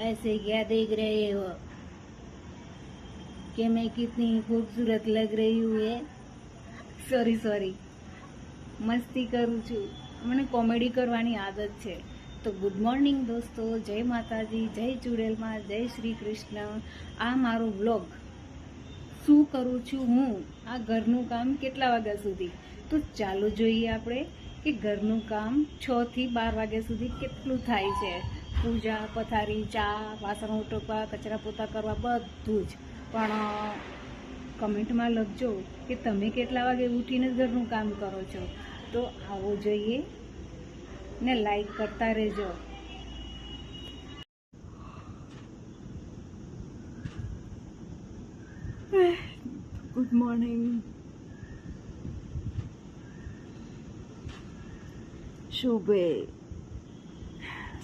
ऐसे क्या देख रहे हो कि मैं कितनी खूबसूरत लग रही हूँ ये સોરી સોરી મસ્તી કરું છું મને કોમેડી કરવાની આદત છે તો ગુડ મોર્નિંગ દોસ્તો જય માતાજી જય ચુડેલમાં જય શ્રી કૃષ્ણ આ મારો વ્લોગ શું કરું છું હું આ ઘરનું કામ કેટલા વાગ્યા સુધી તો ચાલો જોઈએ આપણે કે ઘરનું કામ છ થી બાર વાગ્યા સુધી કેટલું થાય છે પૂજા, પથારી, ચા, વાસણ ઉટકવા, કચરા પોતા કરવા, બધું જ. પણ, કમેન્ટમાં લખજો કે તમે કેટલા વાગે ઉઠીને ઘરનું કામ કરો છો. તો આવો જોઈએ ને લાઈક કરતા રહેજો. ગુડ મોર્નિંગ શુભે.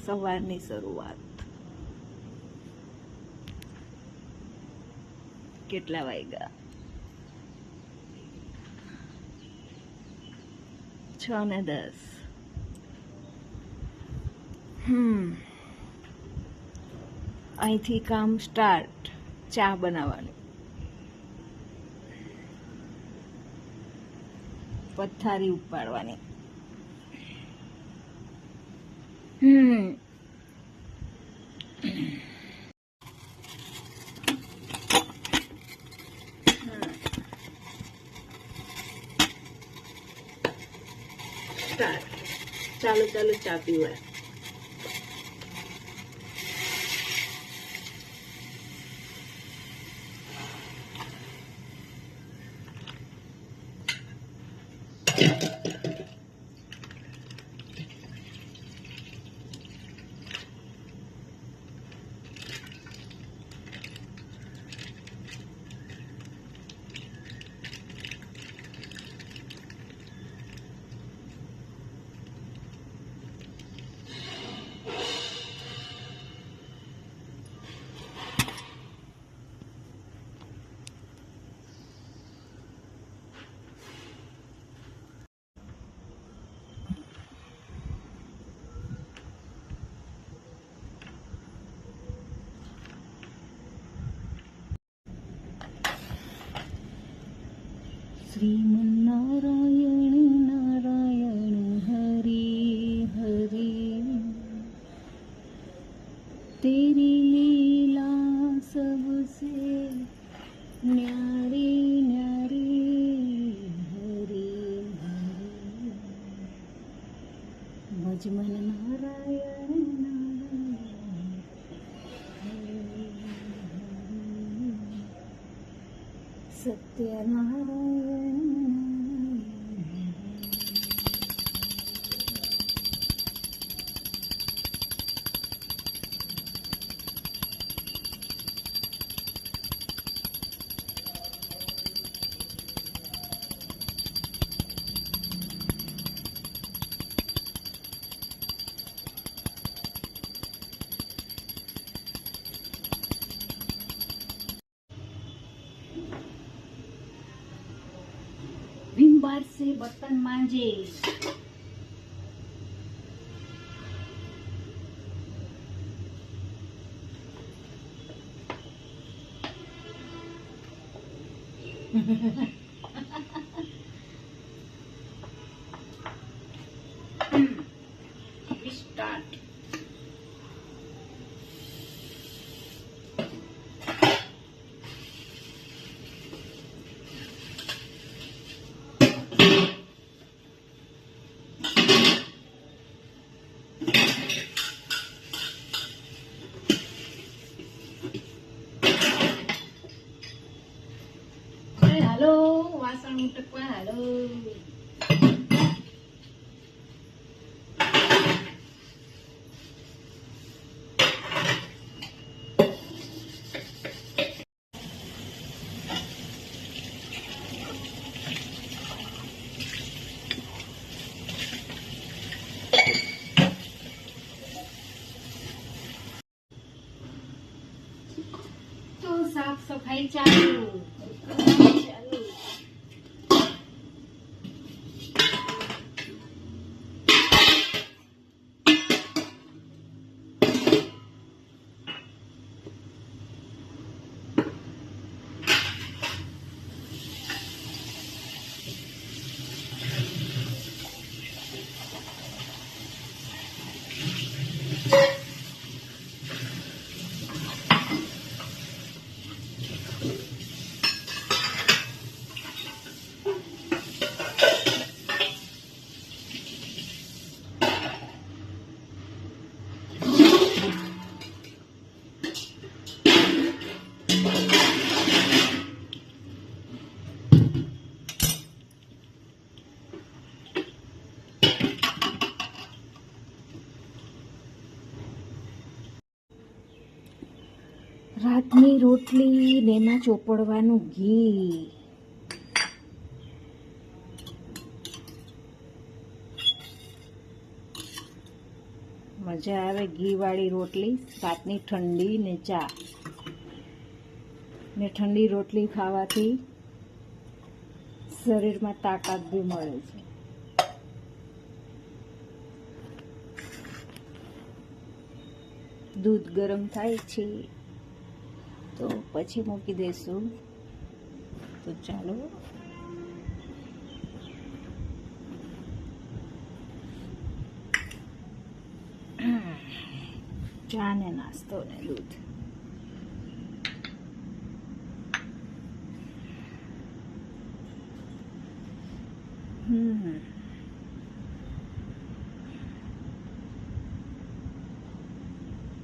સવારની શરૂઆત. કેટલા વાગ્યા? છ ને દસ. હમ. અહીંથી કામ સ્ટાર્ટ ચા બનાવવાનું. પથારી ઉપાડવાની હમ સ્ટાર્ટ ચાલો ચાલો ચા પીવા શ્રીમન્નારાયણ श्रीमन्नारायण नारायण हरि हरि तेरी लीला सबसे न्यारी न्यारी हरि हरि भजमन नारायण नारायण हरि हरि सत्यनारायण बार से बर्तन मांजे स्टार्ट ลยโทรศัพสะปาจ้าอยู่ ભાતની રોટલી ને એમાં ચોપડવાનું ઘી. મજા આવે ઘીવાળી રોટલી ભાતની ઠંડી ને ચા. ને ઠંડી રોટલી ખાવાથી શરીરમાં તાકાત બી મળે છે. દૂધ ગરમ થાય છે. તો પછી મૂકી દઈશું તો ચાલો. ચા ને નાસ્તો ને દૂધ.